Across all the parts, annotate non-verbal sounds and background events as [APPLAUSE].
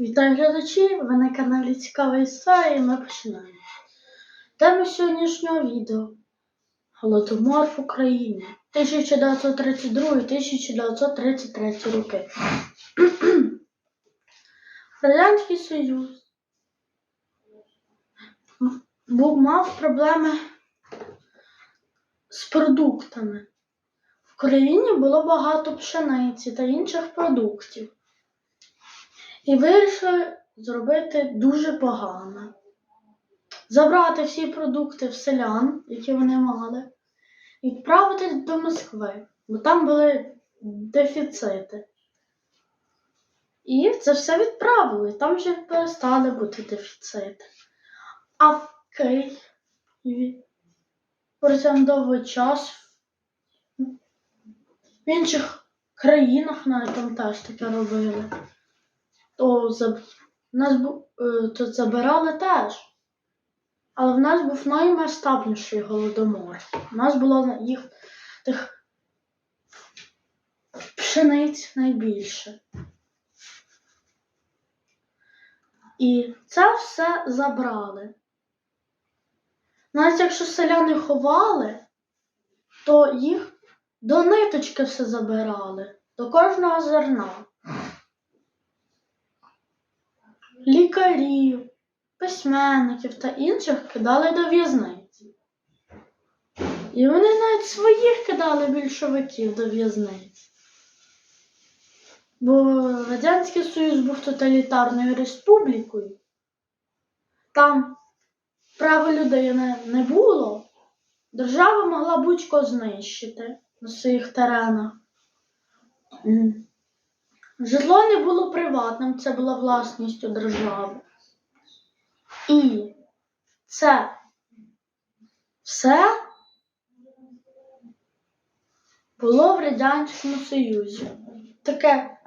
Вітаю глядачі! Ви на каналі Цікава Історія і ми починаємо. Тема сьогоднішнього відео Голодомор в Україні 1932-1933 роки. [CLEARS THROAT] Радянський Союз був, мав проблеми з продуктами. В країні було багато пшениці та інших продуктів. І вирішили зробити дуже погано. Забрати всі продукти в селян, які вони мали, і відправити до Москви, бо там були дефіцити. І це все відправили, там вже перестали бути дефіцити. А в Києві протягом довгого часу в інших країнах навіть там теж таке робили то заб... нас бу... е, то забирали теж. Але в нас був наймасштабніший голодомор. У нас було їх тих пшениць найбільше. І це все забрали. Навіть якщо селяни ховали, то їх до ниточки все забирали, до кожного зерна. Лікарів, письменників та інших кидали до в'язниці. І вони навіть своїх кидали більшовиків до в'язниці. Бо Радянський Союз був тоталітарною республікою. Там права людини не було. Держава могла будь-кого знищити на своїх теренах. Житло не було приватним, це була власністю держави. І це все було в Радянському Союзі. Таке.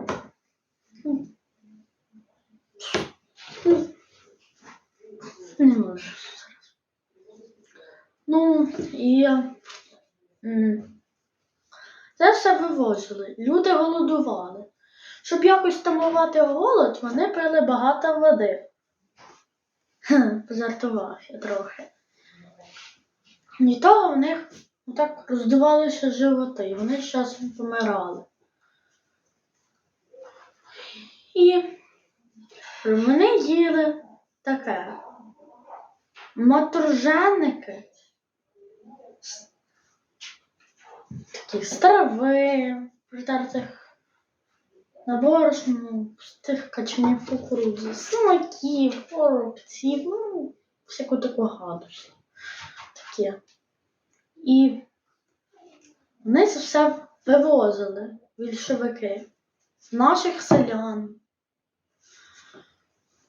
Не можу зараз. Ну, і це все вивозили. Люди голодували. Щоб якось тамувати голод, вони пили багато води. Хм, Пожартував я трохи. І того в них так роздувалися животи, і вони з часом помирали. І вони їли таке. Матруженники, с- такі страви, притертих на борошну тих качанів кукурудзи, смаків, коробців, ну, всяку таку гадость. Таке. І вони це все вивозили, більшовики, з наших селян.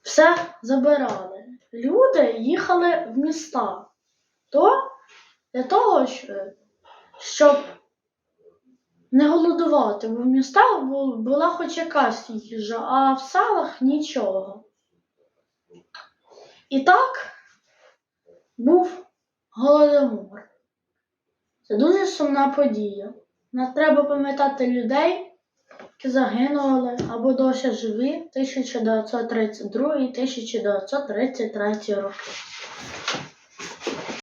Все забирали. Люди їхали в міста. То для того, щоб не голодувати, бо в містах була хоч якась їжа, а в селах нічого. І так був голодомор. Це дуже сумна подія. Нам треба пам'ятати людей, які загинули або досі живі 1932-1933 роки.